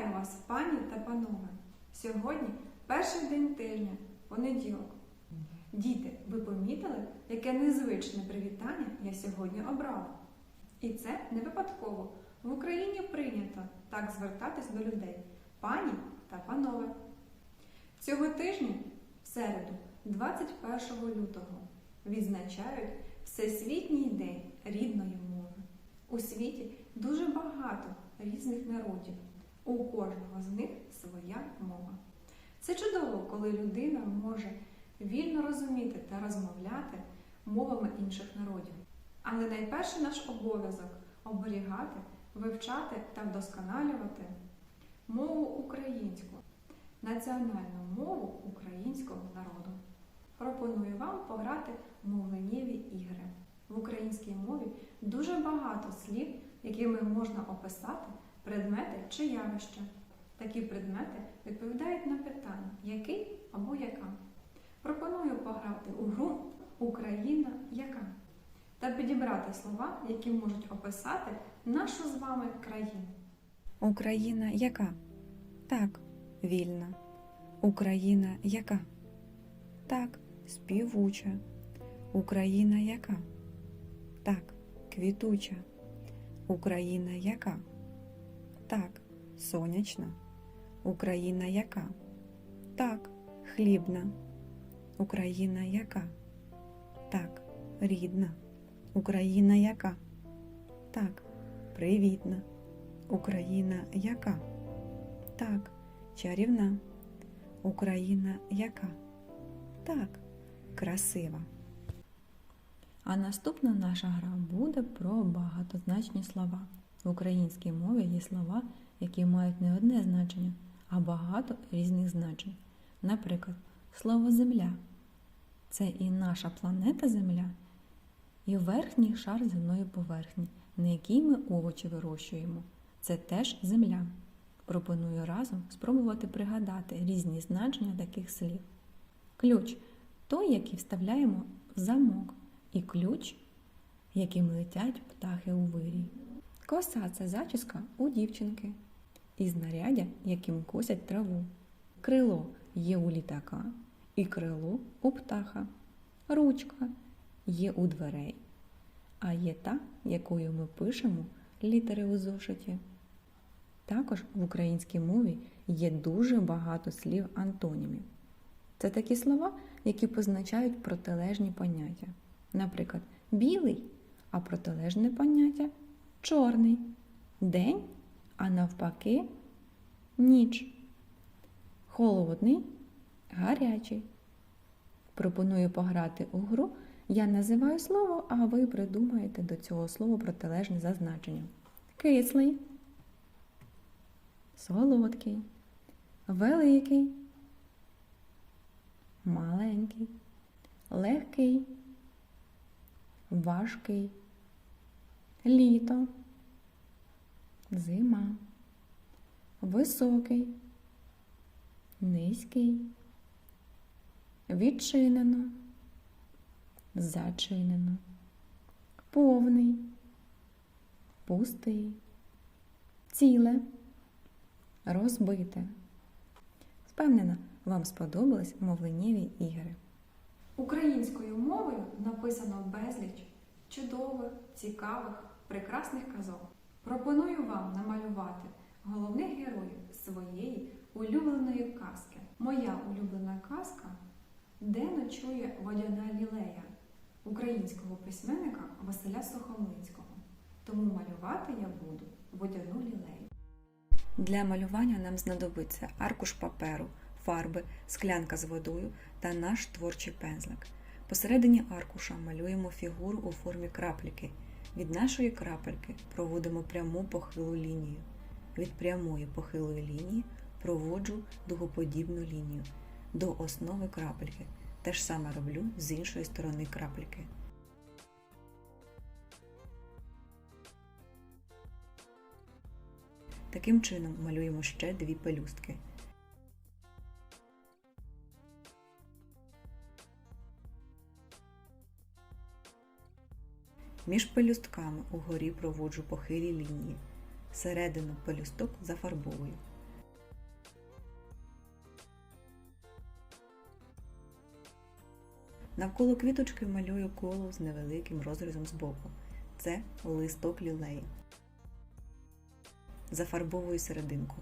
Вітаю вас, пані та панове! Сьогодні перший день тижня, понеділок. Діти, ви помітили, яке незвичне привітання я сьогодні обрала? І це не випадково. В Україні прийнято так звертатись до людей пані та панове. Цього тижня, в середу, 21 лютого, відзначають Всесвітній день рідної мови. У світі дуже багато різних народів. У кожного з них своя мова. Це чудово, коли людина може вільно розуміти та розмовляти мовами інших народів. Але найперший наш обов'язок оберігати, вивчати та вдосконалювати мову українську, національну мову українського народу. Пропоную вам пограти в мовленнєві ігри. В українській мові дуже багато слів, якими можна описати предмети чи явища. Такі предмети відповідають на питання який або яка. Пропоную пограти у гру Україна яка та підібрати слова, які можуть описати нашу з вами країну. Україна яка? Так, вільна. Україна яка? Так, співуча. Україна яка? Так, квітуча. Україна яка? Так, сонячна. Україна яка? Так, хлібна. Україна яка? Так, рідна. Україна яка? Так, привітна. Україна яка? Так, чарівна. Україна яка? Так, красива. А наступна наша гра буде про багатозначні слова. В українській мові є слова, які мають не одне значення, а багато різних значень. Наприклад, слово земля це і наша планета Земля, і верхній шар земної поверхні, на якій ми овочі вирощуємо. Це теж земля. Пропоную разом спробувати пригадати різні значення таких слів. Ключ той, який вставляємо в замок, і ключ, яким летять птахи у вирій. Коса це зачіска у дівчинки, і знаряддя, яким косять траву. Крило є у літака, і крило у птаха. Ручка є у дверей, а є та, якою ми пишемо літери у зошиті. Також в українській мові є дуже багато слів антонімів. Це такі слова, які позначають протилежні поняття. Наприклад, білий, а протилежне поняття чорний, день, а навпаки ніч. Холодний, гарячий. Пропоную пограти у гру. Я називаю слово, а ви придумаєте до цього слова протилежне за значенням. Кислий, солодкий, великий, маленький, легкий, важкий, літо, зима, високий, низький, відчинено, зачинено, повний, пустий, ціле, розбите. Впевнена, вам сподобались мовленнєві ігри. Українською мовою написано безліч чудових, цікавих, прекрасних казок. Пропоную вам намалювати головних героїв своєї улюбленої казки. Моя улюблена казка Де ночує водяна лілея українського письменника Василя Сухомлинського. Тому малювати я буду водяну лілею. Для малювання нам знадобиться аркуш паперу, фарби, склянка з водою та наш творчий пензлик. Посередині аркуша малюємо фігуру у формі крапельки. Від нашої крапельки проводимо пряму похилу лінію. Від прямої похилої лінії проводжу дугоподібну лінію до основи крапельки. Те ж саме роблю з іншої сторони крапельки. Таким чином малюємо ще дві пелюстки. Між пелюстками угорі проводжу похилі лінії. Середину пелюсток зафарбовую. Навколо квіточки малюю коло з невеликим розрізом збоку. Це листок лілеї. Зафарбовую серединку.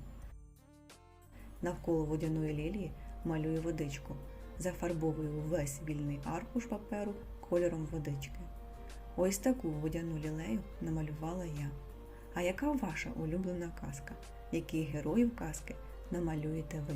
Навколо водяної лілії малюю водичку. Зафарбовую весь вільний аркуш паперу кольором водички. Ось таку водяну лілею намалювала я. А яка ваша улюблена казка? Яких героїв казки намалюєте ви?